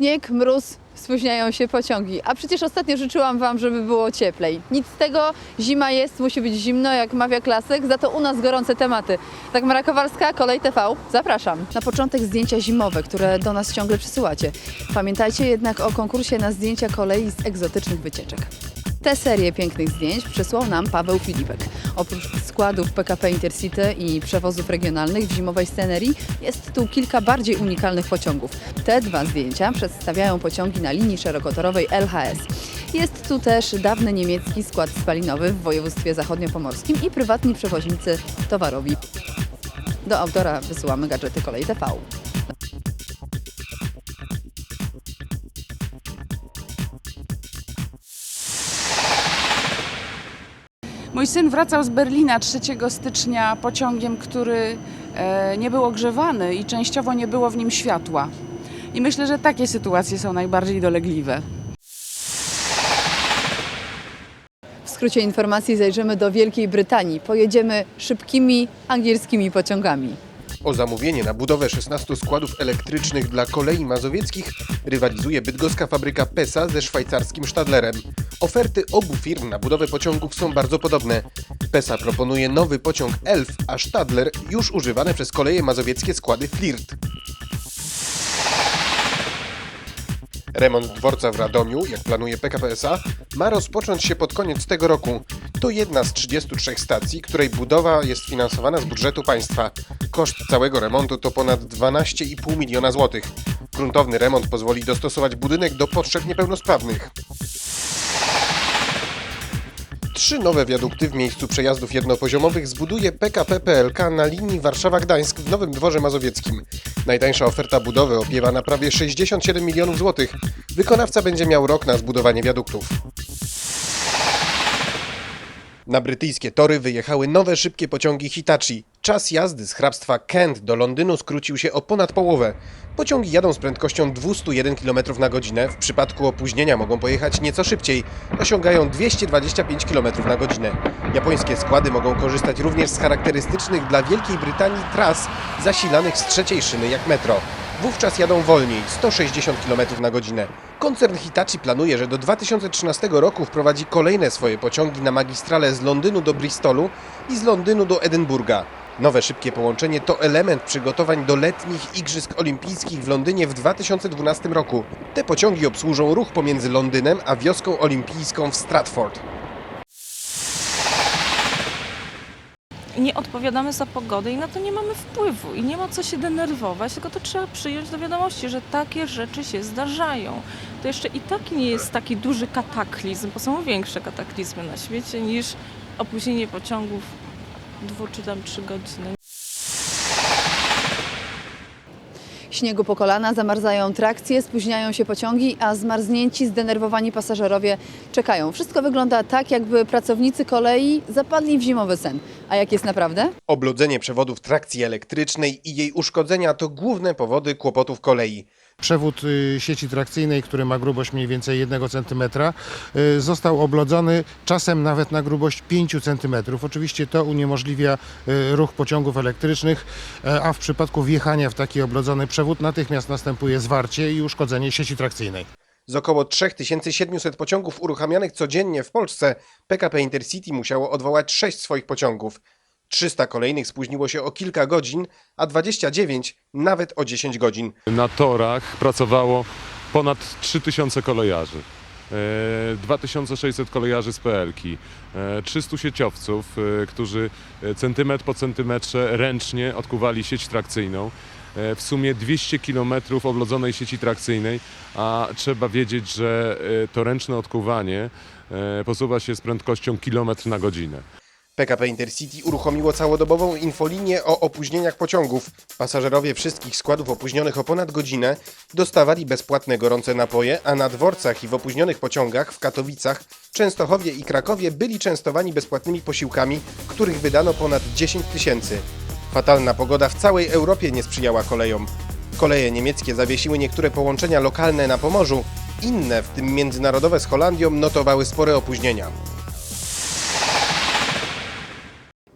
Śnieg, mróz, spóźniają się pociągi. A przecież ostatnio życzyłam Wam, żeby było cieplej. Nic z tego, zima jest, musi być zimno, jak mawia klasyk, za to u nas gorące tematy. Dagmara Kowalska, Kolej TV, zapraszam. Na początek zdjęcia zimowe, które do nas ciągle przysyłacie. Pamiętajcie jednak o konkursie na zdjęcia kolei z egzotycznych wycieczek. Tę serię pięknych zdjęć przysłał nam Paweł Filipek. Oprócz składów PKP Intercity i przewozów regionalnych w zimowej scenerii jest tu kilka bardziej unikalnych pociągów. Te dwa zdjęcia przedstawiają pociągi na linii szerokotorowej LHS. Jest tu też dawny niemiecki skład spalinowy w województwie zachodniopomorskim i prywatni przewoźnicy towarowi. Do autora wysyłamy gadżety Kolej TV. Mój syn wracał z Berlina 3 stycznia pociągiem, który e, nie był ogrzewany i częściowo nie było w nim światła. I myślę, że takie sytuacje są najbardziej dolegliwe. W skrócie informacji zajrzymy do Wielkiej Brytanii. Pojedziemy szybkimi angielskimi pociągami. O zamówienie na budowę 16 składów elektrycznych dla kolei mazowieckich rywalizuje bydgoska fabryka PESA ze szwajcarskim Stadlerem. Oferty obu firm na budowę pociągów są bardzo podobne. PESA proponuje nowy pociąg Elf, a Stadler już używane przez koleje mazowieckie składy Flirt. Remont dworca w Radomiu, jak planuje PKP SA, ma rozpocząć się pod koniec tego roku. To jedna z 33 stacji, której budowa jest finansowana z budżetu państwa. Koszt całego remontu to ponad 12,5 miliona złotych. Gruntowny remont pozwoli dostosować budynek do potrzeb niepełnosprawnych. Trzy nowe wiadukty w miejscu przejazdów jednopoziomowych zbuduje PKP PLK na linii Warszawa-Gdańsk w Nowym Dworze Mazowieckim. Najtańsza oferta budowy opiewa na prawie 67 milionów złotych. Wykonawca będzie miał rok na zbudowanie wiaduktów. Na brytyjskie tory wyjechały nowe szybkie pociągi Hitachi. Czas jazdy z hrabstwa Kent do Londynu skrócił się o ponad połowę. Pociągi jadą z prędkością 201 km na godzinę. W przypadku opóźnienia mogą pojechać nieco szybciej. Osiągają 225 km na godzinę. Japońskie składy mogą korzystać również z charakterystycznych dla Wielkiej Brytanii tras zasilanych z trzeciej szyny jak metro. Wówczas jadą wolniej, 160 km na godzinę. Koncern Hitachi planuje, że do 2013 roku wprowadzi kolejne swoje pociągi na magistrale z Londynu do Bristolu i z Londynu do Edynburga. Nowe szybkie połączenie to element przygotowań do letnich Igrzysk Olimpijskich w Londynie w 2012 roku. Te pociągi obsłużą ruch pomiędzy Londynem a wioską olimpijską w Stratford. Nie odpowiadamy za pogodę i na to nie mamy wpływu i nie ma co się denerwować, tylko to trzeba przyjąć do wiadomości, że takie rzeczy się zdarzają. To jeszcze i tak nie jest taki duży kataklizm, bo są większe kataklizmy na świecie niż opóźnienie pociągów dwu czy tam trzy godziny. Śniegu po kolana, zamarzają trakcje, spóźniają się pociągi, a zmarznięci, zdenerwowani pasażerowie czekają. Wszystko wygląda tak, jakby pracownicy kolei zapadli w zimowy sen. A jak jest naprawdę? Oblodzenie przewodów trakcji elektrycznej i jej uszkodzenia to główne powody kłopotów kolei. Przewód y, sieci trakcyjnej, który ma grubość mniej więcej 1 cm, y, został oblodzony czasem nawet na grubość 5 cm. Oczywiście to uniemożliwia y, ruch pociągów elektrycznych, e, a w przypadku wjechania w taki oblodzony przewód natychmiast następuje zwarcie i uszkodzenie sieci trakcyjnej. Z około 3700 pociągów uruchamianych codziennie w Polsce PKP Intercity musiało odwołać 6 swoich pociągów. 300 kolejnych spóźniło się o kilka godzin, a 29 nawet o 10 godzin. Na torach pracowało ponad 3000 kolejarzy. e, 2600 kolejarzy z PLK, e, 300 sieciowców, e, którzy e, centymetr po centymetrze ręcznie odkuwali sieć trakcyjną. E, W sumie 200 km oblodzonej sieci trakcyjnej, a trzeba wiedzieć, że e, to ręczne odkuwanie e, posuwa się z prędkością kilometr na godzinę. PKP Intercity uruchomiło całodobową infolinię o opóźnieniach pociągów. Pasażerowie wszystkich składów opóźnionych o ponad godzinę dostawali bezpłatne gorące napoje, a na dworcach i w opóźnionych pociągach w Katowicach, Częstochowie i Krakowie byli częstowani bezpłatnymi posiłkami, których wydano ponad 10 tysięcy. Fatalna pogoda w całej Europie nie sprzyjała kolejom. Koleje niemieckie zawiesiły niektóre połączenia lokalne na Pomorzu, inne, w tym międzynarodowe z Holandią, notowały spore opóźnienia.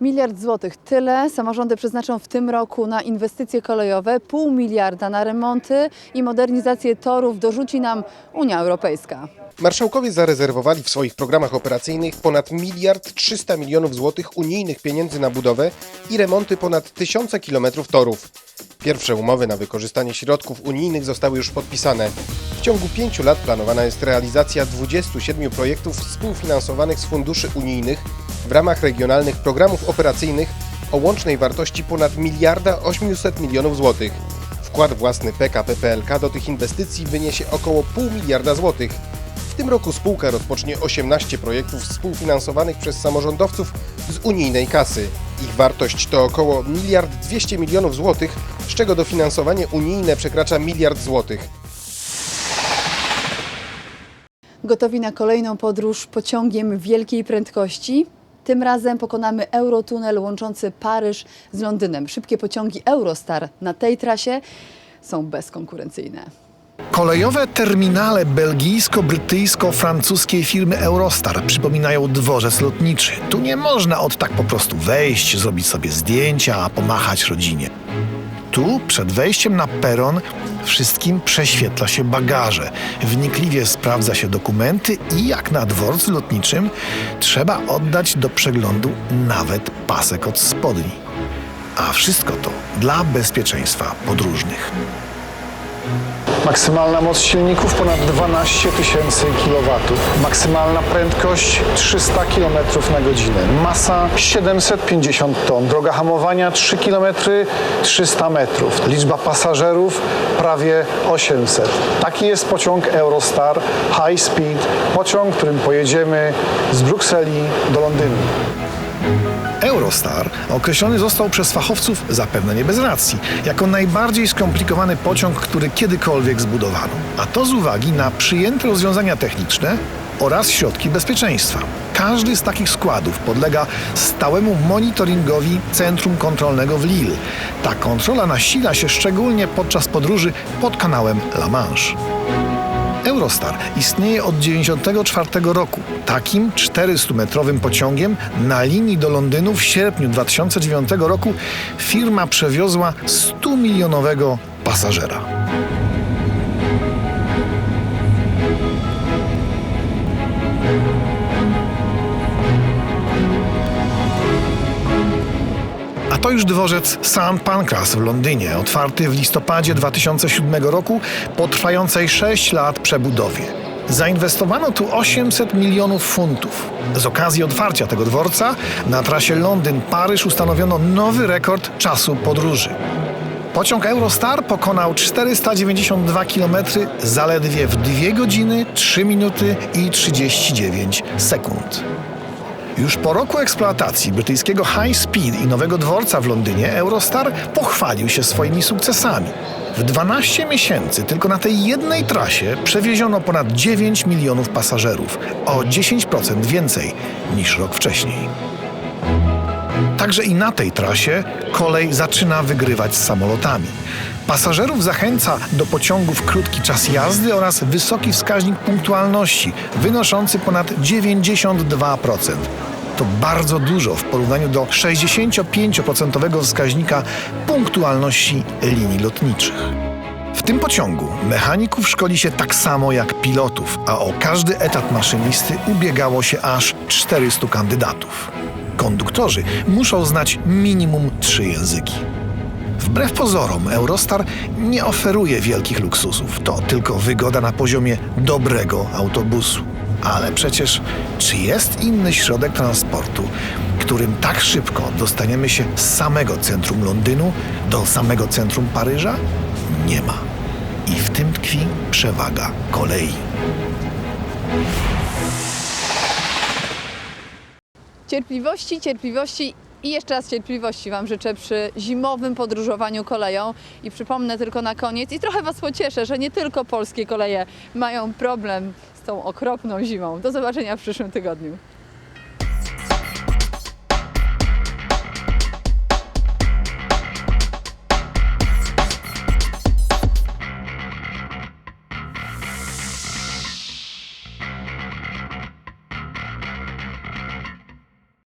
Miliard złotych. Tyle samorządy przeznaczą w tym roku na inwestycje kolejowe. Pół miliarda na remonty i modernizację torów dorzuci nam Unia Europejska. Marszałkowie zarezerwowali w swoich programach operacyjnych ponad miliard 300 milionów złotych unijnych pieniędzy na budowę i remonty ponad tysiące kilometrów torów. Pierwsze umowy na wykorzystanie środków unijnych zostały już podpisane. W ciągu pięciu lat planowana jest realizacja 27 projektów współfinansowanych z funduszy unijnych w ramach regionalnych programów operacyjnych o łącznej wartości ponad miliarda 800 milionów złotych. Wkład własny PKP PLK do tych inwestycji wyniesie około pół miliarda złotych. W tym roku spółka rozpocznie 18 projektów współfinansowanych przez samorządowców z unijnej kasy. Ich wartość to około miliard 200 milionów złotych, z czego dofinansowanie unijne przekracza miliard złotych. Gotowi na kolejną podróż pociągiem wielkiej prędkości? Tym razem pokonamy Eurotunel łączący Paryż z Londynem. Szybkie pociągi Eurostar na tej trasie są bezkonkurencyjne. Kolejowe terminale belgijsko-brytyjsko-francuskiej firmy Eurostar przypominają dworzec lotniczy. Tu nie można od tak po prostu wejść, zrobić sobie zdjęcia, pomachać rodzinie. Tu, przed wejściem na peron, wszystkim prześwietla się bagaże, wnikliwie sprawdza się dokumenty i jak na dworcu lotniczym trzeba oddać do przeglądu nawet pasek od spodni. A wszystko to dla bezpieczeństwa podróżnych. Maksymalna moc silników ponad 12 tysięcy kW. Maksymalna prędkość 300 km na godzinę. Masa 750 ton. Droga hamowania 3 km 300 metrów. Liczba pasażerów prawie 800. Taki jest pociąg Eurostar High Speed. Pociąg, którym pojedziemy z Brukseli do Londynu. Eurostar określony został przez fachowców, zapewne nie bez racji, jako najbardziej skomplikowany pociąg, który kiedykolwiek zbudowano. A to z uwagi na przyjęte rozwiązania techniczne oraz środki bezpieczeństwa. Każdy z takich składów podlega stałemu monitoringowi Centrum Kontrolnego w Lille. Ta kontrola nasila się szczególnie podczas podróży pod kanałem La Manche. Eurostar istnieje od 1994 roku. Takim 400-metrowym pociągiem na linii do Londynu w sierpniu 2009 roku firma przewiozła 100-milionowego pasażera. To już dworzec St. Pancras w Londynie, otwarty w listopadzie 2007 roku po trwającej 6 lat przebudowie. Zainwestowano tu 800 milionów funtów. Z okazji otwarcia tego dworca na trasie Londyn-Paryż ustanowiono nowy rekord czasu podróży. Pociąg Eurostar pokonał 492 km zaledwie w 2 godziny, 3 minuty i 39 sekund. Już po roku eksploatacji brytyjskiego High Speed i nowego dworca w Londynie Eurostar pochwalił się swoimi sukcesami. W 12 miesięcy tylko na tej jednej trasie przewieziono ponad 9 milionów pasażerów, o 10% więcej niż rok wcześniej. Także i na tej trasie kolej zaczyna wygrywać z samolotami. Pasażerów zachęca do pociągów krótki czas jazdy oraz wysoki wskaźnik punktualności, wynoszący ponad 92%. To bardzo dużo w porównaniu do 65% wskaźnika punktualności linii lotniczych. W tym pociągu mechaników szkoli się tak samo jak pilotów, a o każdy etat maszynisty ubiegało się aż 400 kandydatów. Konduktorzy muszą znać minimum trzy języki. Wbrew pozorom, Eurostar nie oferuje wielkich luksusów. To tylko wygoda na poziomie dobrego autobusu. Ale przecież, czy jest inny środek transportu, którym tak szybko dostaniemy się z samego centrum Londynu do samego centrum Paryża? Nie ma. I w tym tkwi przewaga kolei. Cierpliwości, cierpliwości i jeszcze raz cierpliwości Wam życzę przy zimowym podróżowaniu koleją. I przypomnę tylko na koniec i trochę Was pocieszę, że nie tylko polskie koleje mają problem z tą okropną zimą. Do zobaczenia w przyszłym tygodniu.